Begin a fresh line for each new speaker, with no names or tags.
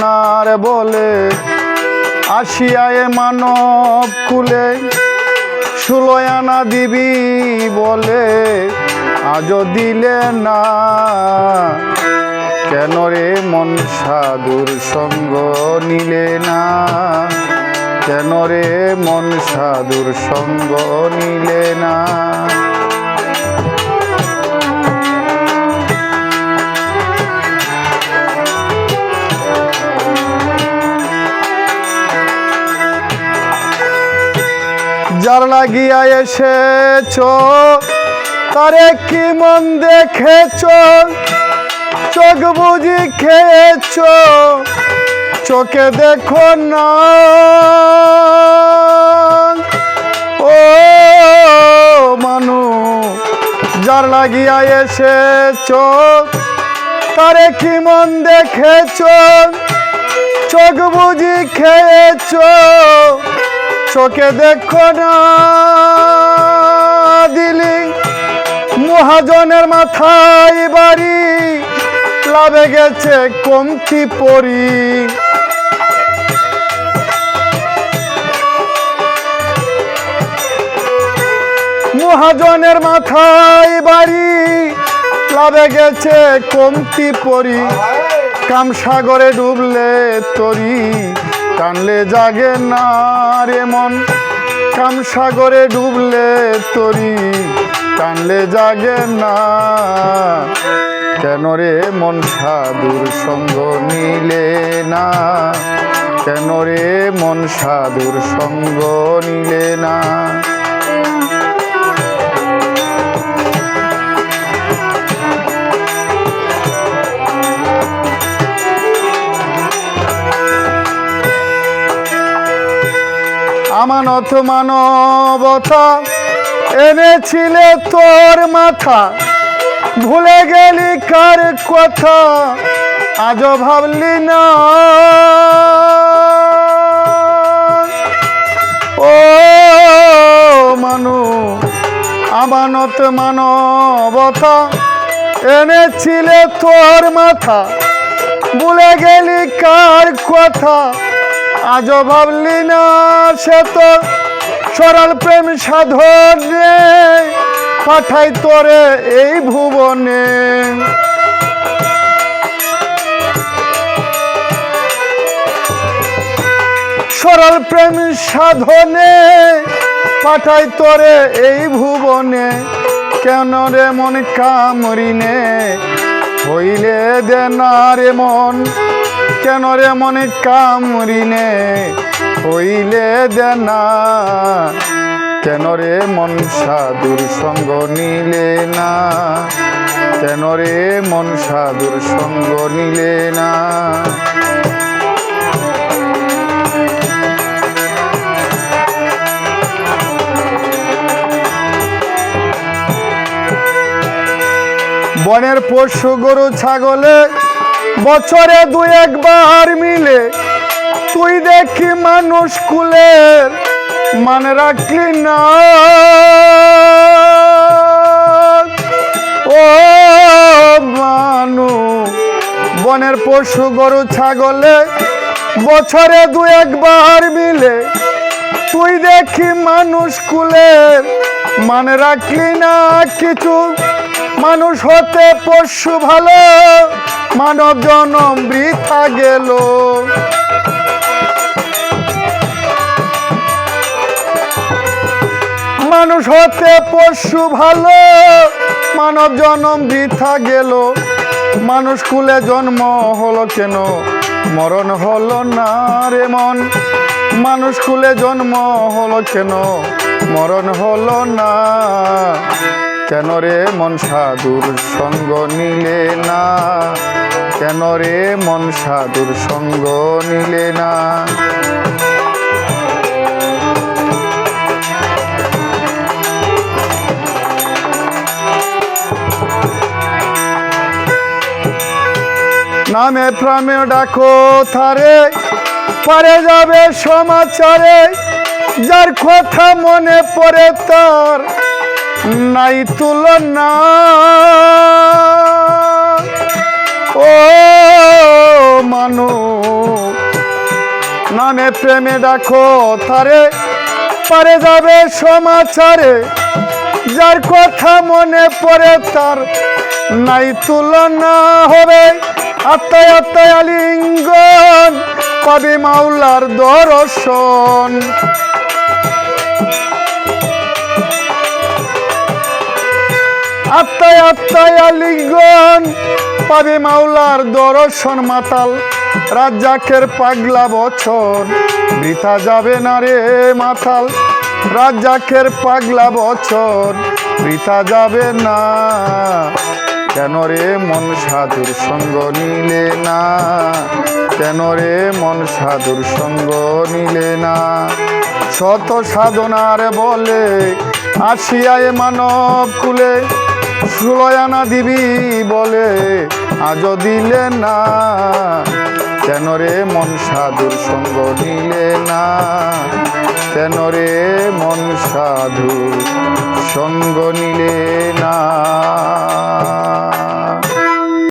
নার বলে আসিয়ায় মানব কুলে ষোলোয় আনা দিবি বলে আজ দিলে না। কেন রে মন সাধুর সঙ্গ নিলে না? কেন রে মন সাধুর সঙ্গ নিলে না? যার লাগিয়া এসেছ, তারে কি মন দেখেছ? চোখ বুঝি খেয়েছ, চোখে দেখো না। ও মানু, যার লাগিয়া এসেছ, তারে কি মন দেখেছ? চোখ বুঝি খেয়েছ চোখে দেখো না। দিলি মহাজনের মাথায় বাড়ি। লাভে গেছে কমতি পরি। মহাজনের মাথায় বাড়ি। লাভে গেছে কমতি পরি। কাম সাগরে ডুবলে তরি। টানলে জাগে না রে মন। কাম সাগরে ডুবলে তরি। টানলে জাগে না। কেন রে মন সাধুর সঙ্গ নিলে না? কেন রে মন সাধুর সঙ্গ নিলে না? আমানত মানবতা, এনেছিলে তোর মাথা। ভুলে গেলি কার কথা, আজও ভাবলি না। ও মানু, আমানত মানবতা, এনেছিলে তোর মাথা। ভুলে গেলি কার কথা আজও ভাবলি না সে তো সরল প্রেম সাধনে পাঠাই তোরে এই ভুবনে। সরল প্রেম সাধনে পাঠাই তোরে এই ভুবনে। কেন রে মন কামরিনে হইলে দে না রে মন কেন রে মনে কামরিনে হইলে দে না। কেন রে মন সাধুর সঙ্গ নিলে না? কেন রে মন সাধুর সঙ্গ নিলে না? বনের পশু গরু, ছাগলে বছরে দু একবার মিলে তুই দেখি মানুষ কুলের মানে রাখলি না। ও মানু, বনের পশু গরু, ছাগলে বছরে দু একবার মিলে তুই দেখি মানুষ কুলের মানে রাখলি না। কিছু মানুষ হতে পশু ভালো, মানব জনম বৃথা গেল। মানুষ হতে পশু ভালো, মানব জনম বৃথা গেল। মানুষ কুলে জন্ম হলো কেন? মরণ হলো না রে মন। মানুষ কুলে জন্ম হলো কেন? মরণ হলো না। কেন রে মন সাধুর সঙ্গ নিলে না? কেন রে মন সাধুর সঙ্গ নিলে না? নামে প্রামে ডাকো থারে, পারে যাবে সমাচারে, যার কথা মনে পড়ে তার। নাই তুলনা। ও মানু নামে প্রেমে দেখো তারে, পারে যাবে সমাচারে যার কথা মনে পড়ে তার নাই তুলনা হবে। আত্মায় আত্মায় আলিঙ্গন, পাবে মাওলার দর্শন। আত্মায় আত্মায় আলিঙ্গন। পাবে মাওলার দর্শন মাতাল। রাজ্জাকের পাগলা বছর, বৃথা যাবে না রে মাতাল। রাজ্জাকের পাগলা বছর, বৃথা যাবে না। কেন রে মন সাধুর সঙ্গ নিলে না? কেন রে মন সাধুর সঙ্গ নিলে না? শত সাধনার বলে আসিয়ায় মানব কুলে। সুলয়ানা দিবি বলে আজ দিলে না। কেন রে মন সাধুর সঙ্গ নিলে না? কেন রে মন সাধু সঙ্গ নিলে না?